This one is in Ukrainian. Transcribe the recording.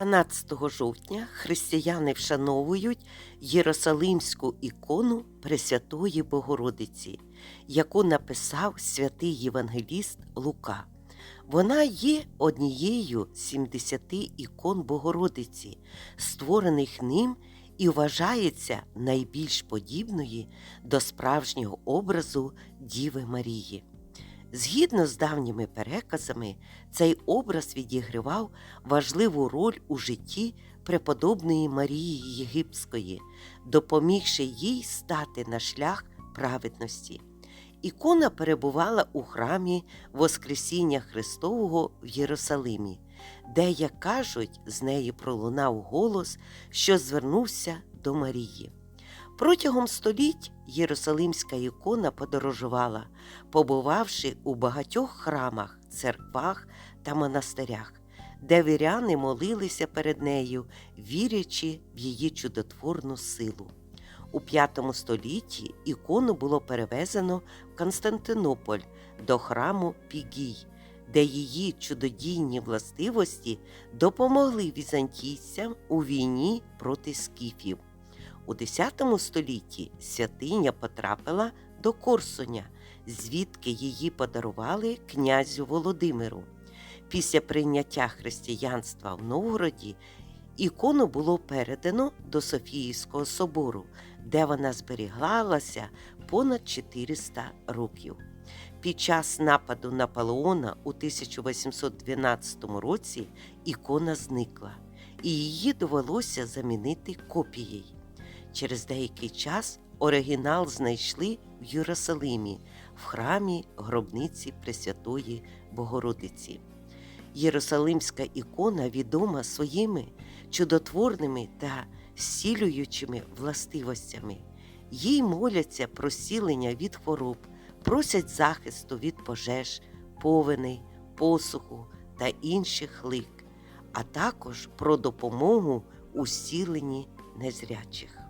12 жовтня християни вшановують Єрусалимську ікону Пресвятої Богородиці, яку написав святий євангеліст Лука. Вона є однією з 70 ікон Богородиці, створених ним і вважається найбільш подібною до справжнього образу Діви Марії. Згідно з давніми переказами, цей образ відігравав важливу роль у житті преподобної Марії Єгипської, допомігши їй стати на шлях праведності. Ікона перебувала у храмі Воскресіння Христового в Єрусалимі, де, як кажуть, з неї пролунав голос, що звернувся до Марії. Протягом століть Єрусалимська ікона подорожувала, побувавши у багатьох храмах, церквах та монастирях, де віряни молилися перед нею, вірячи в її чудотворну силу. У V столітті ікону було перевезено в Константинополь до храму Пігій, де її чудодійні властивості допомогли візантійцям у війні проти скіфів. У X столітті святиня потрапила до Корсуня, звідки її подарували князю Володимиру. Після прийняття християнства в Новгороді ікону було передано до Софіївського собору, де вона зберігалася понад 400 років. Під час нападу Наполеона у 1812 році ікона зникла, і її довелося замінити копією. Через деякий час оригінал знайшли в Єрусалимі в храмі гробниці Пресвятої Богородиці. Єрусалимська ікона відома своїми чудотворними та зцілюючими властивостями. Їй моляться про зцілення від хвороб, просять захисту від пожеж, повеней, посуху та інших лик, а також про допомогу у зціленні незрячих.